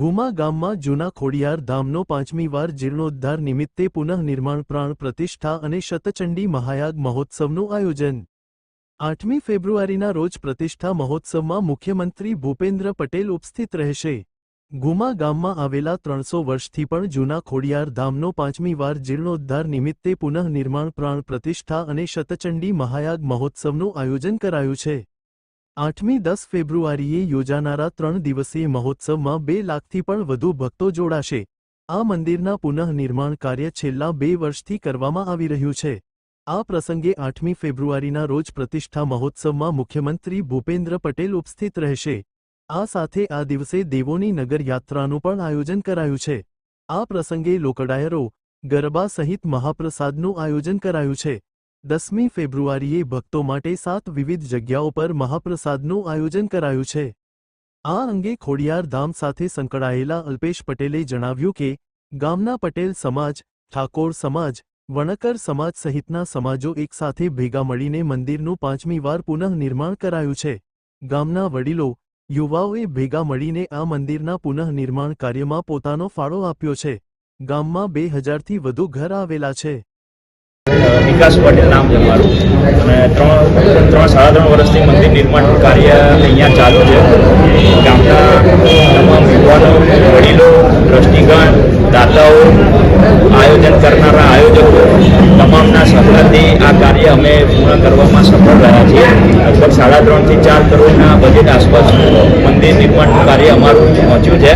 ગુમા ગામમાં જૂના ખોડિયાર ધામનો પાંચમી વાર જીર્ણોદ્ધાર નિમિત્તે પુનઃનિર્માણ પ્રાણ પ્રતિષ્ઠા અને શતચંડી મહાયાગ મહોત્સવનું આયોજન. આઠમી ફેબ્રુઆરીના રોજ પ્રતિષ્ઠા મહોત્સવમાં મુખ્યમંત્રી ભૂપેન્દ્ર પટેલ ઉપસ્થિત રહેશે. ગુમા ગામમાં આવેલા ત્રણસો વર્ષથી પણ જૂના ખોડિયાર ધામનો પાંચમી વાર જીર્ણોદ્ધાર નિમિત્તે પુનઃનિર્માણ પ્રાણ પ્રતિષ્ઠા અને શતચંડી મહાયાગ મહોત્સવનું આયોજન કરાયું છે. આઠમી દસ ફેબ્રુઆરીએ યોજાનારા ત્રણ દિવસીય મહોત્સવમાં બે લાખથી પણ વધુ ભક્તો જોડાશે. આ મંદિરના પુનઃનિર્માણ કાર્ય છેલ્લા બે વર્ષથી કરવામાં આવી રહ્યું છે. આ પ્રસંગે આઠમી ફેબ્રુઆરીના રોજ પ્રતિષ્ઠા મહોત્સવમાં મુખ્યમંત્રી ભૂપેન્દ્ર પટેલ ઉપસ્થિત રહેશે. આ સાથે આ દિવસે દેવોની નગર યાત્રાનું પણ આયોજન કરાયું છે. આ પ્રસંગે લોકડાયરો ગરબા સહિત મહાપ્રસાદનું આયોજન કરાયું છે. દસમી ફેબ્રુઆરીએ ભક્તો માટે સાત વિવિધ જગ્યાઓ પર મહાપ્રસાદનું આયોજન કરાયું છે. આ અંગે ખોડિયાર ધામ સાથે સંકળાયેલા અલ્પેશ પટેલે જણાવ્યું કે, ગામના પટેલ સમાજ, ઠાકોર સમાજ, વણકર સમાજ સહિતના સમાજો એકસાથે ભેગા મળીને મંદિરનું પાંચમી વાર પુનઃનિર્માણ કરાયું છે. ગામના વડીલો, યુવાઓએ ભેગા મળીને આ મંદિરના પુનઃનિર્માણ કાર્યમાં પોતાનો ફાળો આપ્યો છે. ગામમાં બે હજારથી વધુ ઘર આવેલા છે. વિકાસ પટેલ નામ છે મારું. અને ત્રણ ત્રણ સાડા ત્રણ વર્ષથી મંદિર નિર્માણનું કાર્ય અહીંયા ચાલુ છે. ગામના તમામ યુવાનો વડીલો, ટ્રસ્ટીગણ, દાતાઓ, આયોજન કરનારા આયોજકો, તમામના સહકારથી આ કાર્ય અમે પૂર્ણ કરવામાં સફળ રહ્યા છીએ. લગભગ સાડા ત્રણથી ચાર કરોડના બજેટ આસપાસ મંદિર નિર્માણનું કાર્ય અમારું પહોંચ્યું છે.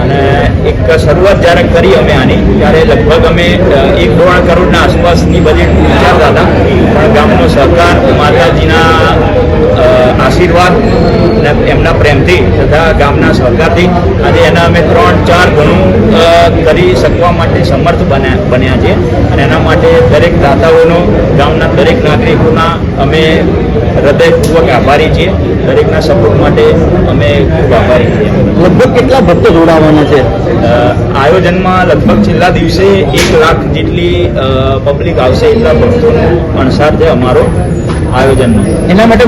અને એક શરૂઆત જ્યારે કરી અમે આની, ત્યારે લગભગ અમે એક દોઢ કરોડના આસપાસની બજેટ વિચારતા હતા. પણ ગામનો સરકાર માતાજીના આશીર્વાદ એમના પ્રેમથી તથા ગામના સહકારથી આજે એના અમે ત્રણ, ચાર ગણું કરી શકવા માટે સમર્થ બન્યા બન્યા છે અને એના માટે દરેક દાતાઓનો, ગામના દરેક નાગરિકોના અમે હૃદયપૂર્વક આભારી છીએ દરેકના સપોર્ટ માટે અમે ખૂબ આભારી છીએ. લગભગ કેટલા ભક્તો જોડાવાના છે? આયોજનમાં લગભગ છેલ્લા દિવસે એક લાખ જેટલી પબ્લિક આવશે એટલા ભક્તોનો અણસાર છે અમારો આયોજનનો એના માટે